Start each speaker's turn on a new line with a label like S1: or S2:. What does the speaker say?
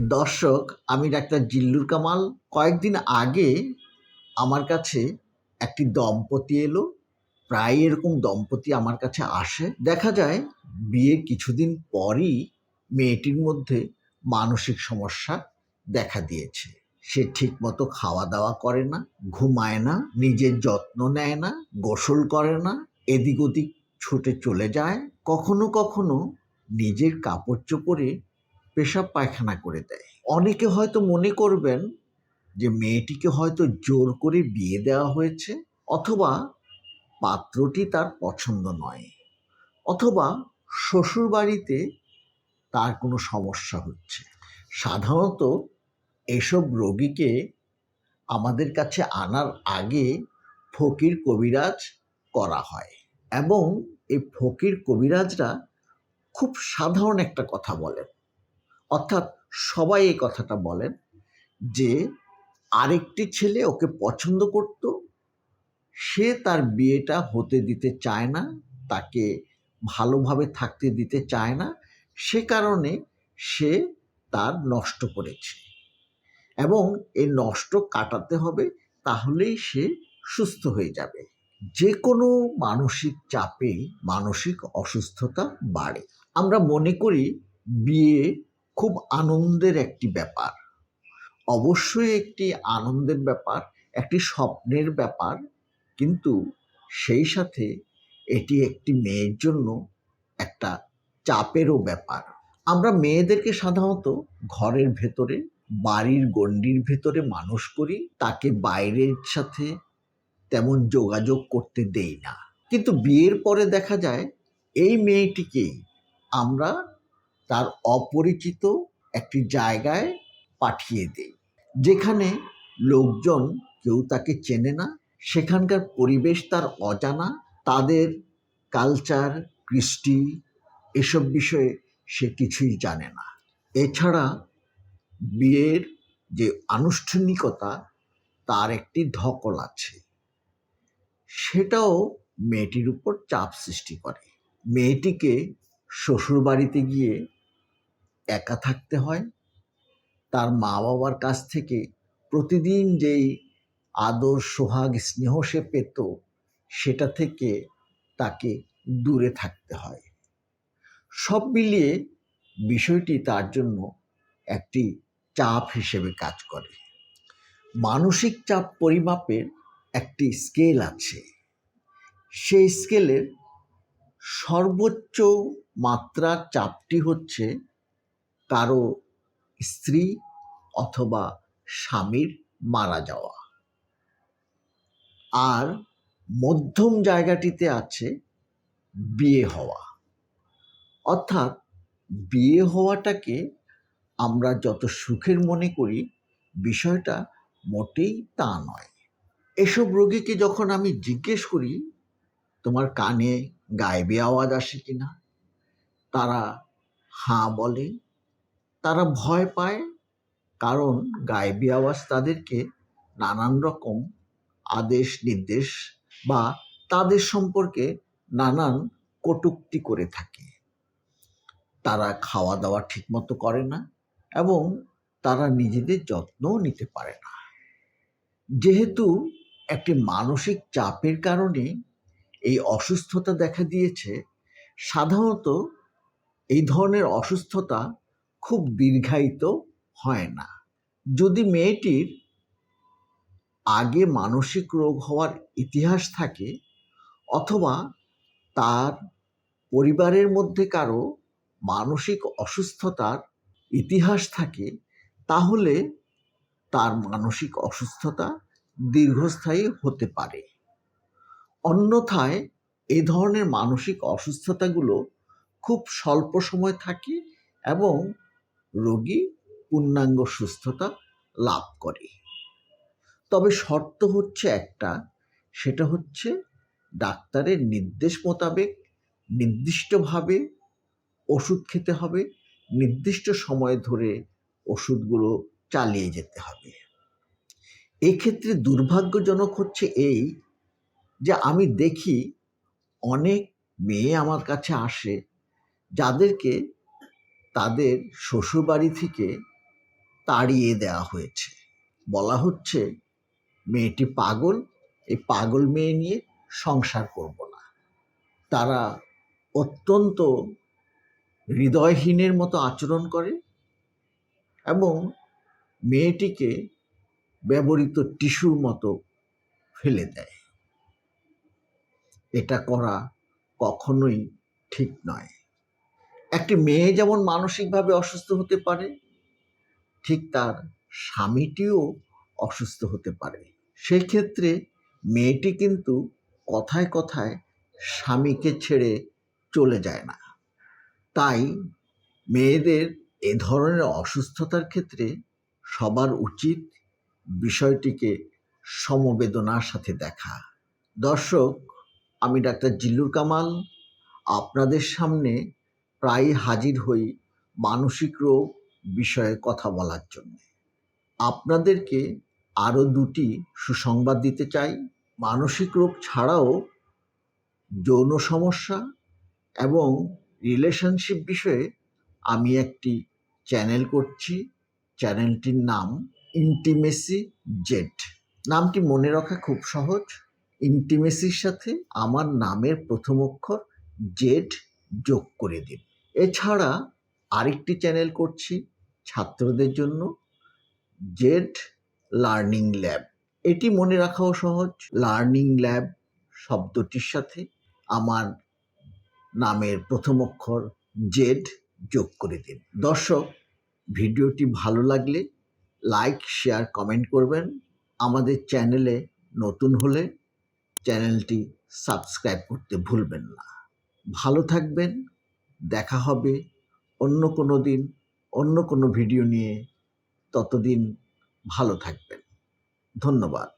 S1: দর্শক, আমি ডাক্তার জিল্লুর কামাল। কয়েকদিন আগে আমার কাছে একটি দম্পতি এলো। প্রায় এরকম দম্পতি আমার কাছে আসে। দেখা যায়, বিয়ের কিছুদিন পরই মেয়েটির মধ্যে মানসিক সমস্যা দেখা দিয়েছে। সে ঠিকমতো খাওয়া দাওয়া করে না, ঘুমায় না, নিজের যত্ন নেয় না, গোসল করে না এদিক ওদিক ছুটে চলে যায়। কখনো কখনো নিজের কাপড় চোপড়ে পেশাব পায়খানা করে দেয়। অনেকে হয়তো মনে করবেন যে মেয়েটিকে হয়তো জোর করে বিয়ে দেওয়া হয়েছে অথবা পাত্রটি তার পছন্দ নয় অথবা শ্বশুর বাড়িতে তার কোনো সমস্যা হচ্ছে। সাধারণত এসব রোগীকে আমাদের কাছে আনার আগে ফকির কবিরাজ করা হয় এবং এই ফকির কবিরাজরা খুব সাধারণ একটা কথা বলেন। অর্থাৎ সবাই এই কথাটা বলেন যে আরেকটি ছেলে ওকে পছন্দ করত, সে তার বিয়েটা হতে দিতে চায় না, তাকে ভালোভাবে থাকতে দিতে চায় না, সে কারণে সে তার নষ্ট করেছে। এবং এই নষ্ট কাটাতে হবে, তাহলেই সে সুস্থ হয়ে যাবে। যে কোনো মানসিক চাপে মানসিক অসুস্থতা বাড়ে। আমরা মনে করি বিয়ে খুব আনন্দের একটি ব্যাপার। অবশ্যই একটি আনন্দের ব্যাপার, একটি স্বপ্নের ব্যাপার, কিন্তু সেই সাথে এটি একটি মেয়ের জন্য একটা চাপেরও ব্যাপার। আমরা মেয়েদেরকে সাধারণত ঘরের ভেতরে, বাড়ির গণ্ডির ভেতরে মানুষ করি, তাকে বাইরের সাথে তেমন যোগাযোগ করতে দেই না। কিন্তু বিয়ের পরে দেখা যায়, এই মেয়েটিকেই আমরা তার অপরিচিত একটি জায়গায় পাঠিয়ে দেই। যেখানে লোকজন কেউ তাকে চেনে না, সেখানকার পরিবেশ তার অজানা, তাদের কালচার কৃষ্টি এসব বিষয়ে সে কিছুই জানে না। এছাড়া বিয়ের যে আনুষ্ঠানিকতা, তার একটি ধকল আছে। সেটাও মেয়েটির উপর চাপ সৃষ্টি করে। মেয়েটিকে শ্বশুরবাড়িতে গিয়ে একা থাকতে হয়। তার মা বাবার কাছ থেকে প্রতিদিন যেই আদর, সোহাগ, স্নেহ সে পেত, সেটা থেকে তাকে দূরে থাকতে হয়। সব মিলিয়ে বিষয়টি তার জন্য একটি চাপ হিসেবে কাজ করে। মানসিক চাপ পরিমাপের একটি স্কেল আছে। সেই স্কেলের সর্বোচ্চ মাত্রার চাপটি হচ্ছে কারও স্ত্রী অথবা স্বামীর মারা যাওয়া। আর মধ্যম জায়গাটিতে আছে বিয়ে হওয়া। অর্থাৎ বিয়ে হওয়াটাকে আমরা যত সুখের মনে করি, বিষয়টা মোটেই তা নয়। এসব রোগীকে যখন আমি জিজ্ঞেস করি, তোমার কানে গায়েবী আওয়াজ আসে কিনা? তারা হাঁ বলে তারা ভয় পায় কারণ গায়েবী আওয়াজ তাদেরকে নানান রকম আদেশ, নির্দেশ বা তাদের সম্পর্কে নানান কটূক্তি করে থাকে। তারা খাওয়া দাওয়া ঠিকমতো করে না এবং তারা নিজেদের যত্নও নিতে পারে না। যেহেতু একটি মানসিক চাপের কারণে এই অসুস্থতা দেখা দিয়েছে, সাধারণত এই ধরনের অসুস্থতা খুব দীর্ঘায়িত হয় না। যদি মেয়েটির আগে মানসিক রোগ হওয়ার ইতিহাস থাকে অথবা তার পরিবারের মধ্যে কারও মানসিক অসুস্থতার ইতিহাস থাকে, তাহলে তার মানসিক অসুস্থতা দীর্ঘস্থায়ী হতে পারে। অন্যথায় এ ধরনের মানসিক অসুস্থতাগুলো খুব স্বল্প সময় থাকে এবং রোগী পূর্ণাঙ্গ সুস্থতা লাভ করে। তবে শর্ত হচ্ছে একটা, সেটা হচ্ছে ডাক্তারের নির্দেশ মোতাবেক নির্দিষ্টভাবে ওষুধ খেতে হবে, নির্দিষ্ট সময় ধরে ওষুধগুলো চালিয়ে যেতে হবে। এক্ষেত্রে দুর্ভাগ্যজনক হচ্ছে এই যে আমি দেখি অনেক মেয়ে আমার কাছে আসে যাদেরকে তাদের শ্বশুরবাড়ি থেকে তাড়িয়ে দেওয়া হয়েছে। বলা হচ্ছে, মেয়েটি পাগল, এই পাগল মেয়ে নিয়ে সংসার করব না। তারা অত্যন্ত হৃদয়হীনের মতো আচরণ করে এবং মেয়েটিকে ব্যবহৃত টিস্যুর মতো ফেলে দেয়। এটা করা কখনোই ঠিক নয়। একটি মেয়ে যেমন মানসিকভাবে অসুস্থ হতে পারে, ঠিক তার স্বামীটিও অসুস্থ হতে পারে। সেই ক্ষেত্রে মেয়েটি কিন্তু কথায় কথায় স্বামীকে ছেড়ে চলে যায় না। তাই মেয়েদের এ ধরনের অসুস্থতার ক্ষেত্রে সবার উচিত বিষয়টিকে সমবেদনার সাথে দেখা। দর্শক, আমি ডাক্তার জিল্লুর কামাল, আপনাদের সামনে প্রায় হাজির হই মানসিক রোগ বিষয়ে কথা বলার জন্য। আপনাদেরকে আরও দুটি সুসংবাদ দিতে চাই। মানসিক রোগ ছাড়াও যৌন সমস্যা এবং রিলেশনশিপ বিষয়ে আমি একটি চ্যানেল করছি। চ্যানেলটির নাম ইন্টিমেসি জেড নামটি মনে রাখা খুব সহজ। ইন্টিমেসির সাথে আমার নামের প্রথম অক্ষর জেড যোগ করে দিন। এছাড়া আরেকটি চ্যানেল করছি ছাত্রদের জন্য জেড লার্নিং ল্যাব এটি মনে রাখাও সহজ লার্নিং ল্যাব শব্দটির সাথে আমার নামের প্রথম অক্ষর জেড যোগ করে দিন। দর্শক, ভিডিওটি ভালো লাগলে লাইক শেয়ার কমেন্ট করবেন। আমাদের চ্যানেলে নতুন হলে চ্যানেলটি সাবস্ক্রাইব করতে ভুলবেন না। ভালো থাকবেন দেখা হবে অন্য কোনো দিন অন্য কোনো ভিডিও নিয়ে। ততদিন ভালো থাকবেন। ধন্যবাদ।